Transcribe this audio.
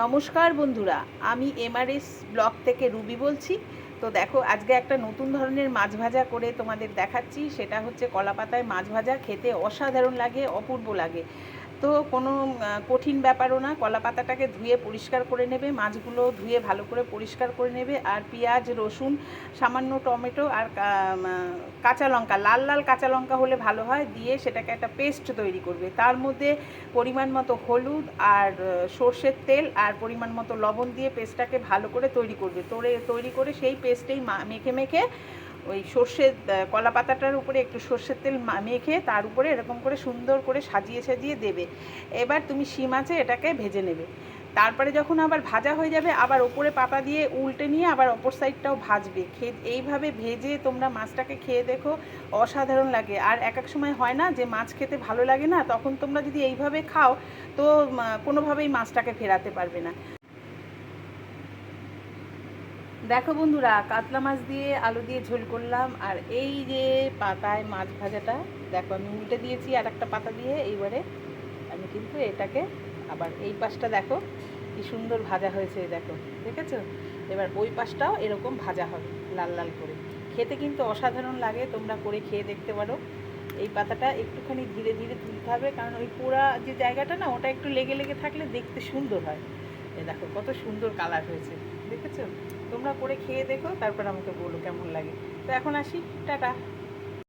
নমস্কার বন্ধুরা, আমি এমআরএস ব্লক থেকে রুবি বলছি। তো দেখো, আজকে একটা নতুন ধরনের মাছ ভাজা করে তোমাদের দেখাচ্ছি। সেটা হচ্ছে কলাপাতায় মাছ ভাজা, খেতে অসাধারণ লাগে, অপূর্ব লাগে। তো কোনো কঠিন ব্যাপারও না। কলা পাতাটাকে ধুয়ে পরিষ্কার করে নেবে, মাছগুলো ধুয়ে ভালো করে পরিষ্কার করে নেবে, আর পেঁয়াজ, রসুন, সামান্য টমেটো আর কাঁচা লঙ্কা, লাল লাল কাঁচা লঙ্কা হলে ভালো হয়। দিয়ে সেটাকে একটা পেস্ট তৈরি করবে। তার মধ্যে পরিমাণ মতো হলুদ আর সর্ষের তেল আর পরিমাণ মতো লবণ দিয়ে পেস্টটাকে ভালো করে তৈরি করবে। তৈরি করে সেই পেস্টেই মেখে মেখে ওই সর্ষের কলা পাতাটার উপরে একটু সর্ষের তেল মেখে তার উপরে এরকম করে সুন্দর করে সাজিয়ে সাজিয়ে দেবে। এবার তুমি শিম আছে এটাকে ভেজে নেবে। তারপরে যখন আবার ভাজা হয়ে যাবে, আবার ওপরে পাতা দিয়ে উল্টে নিয়ে আবার অপর সাইডটাও ভাজবে। খেয়ে, এইভাবে ভেজে তোমরা মাছটাকে খেয়ে দেখো, অসাধারণ লাগে। আর এক এক সময় হয় না যে মাছ খেতে ভালো লাগে না, তখন তোমরা যদি এইভাবে খাও, তো কোনোভাবেই মাছটাকে ফেরাতে পারবে না। দেখো বন্ধুরা, কাতলা মাছ দিয়ে আলু দিয়ে ঝোল করলাম, আর এই যে পাতায় মাছ ভাজাটা, দেখো আমি উল্টে দিয়েছি আর একটা পাতা দিয়ে এইবারে। আমি কিন্তু এটাকে আবার এই পাশটা দেখো, কি সুন্দর ভাজা হয়েছে দেখো, দেখেছ? এবার ওই পাশটাও এরকম ভাজা হবে, লাল লাল করে। খেতে কিন্তু অসাধারণ লাগে, তোমরা করে খেয়ে দেখতে পারো। এই পাতাটা একটুখানি ধীরে ধীরে তুলতে হবে, কারণ ওই পোড়া যে জায়গাটা না, ওটা একটু লেগে লেগে থাকলে দেখতে সুন্দর হয়। এই দেখো কত সুন্দর কালার হয়েছে। দেখেছ? তোমরা করে খেয়ে দেখো তারপর আমাকে বলো কেমন লাগে। তো এখন আসি টাটা।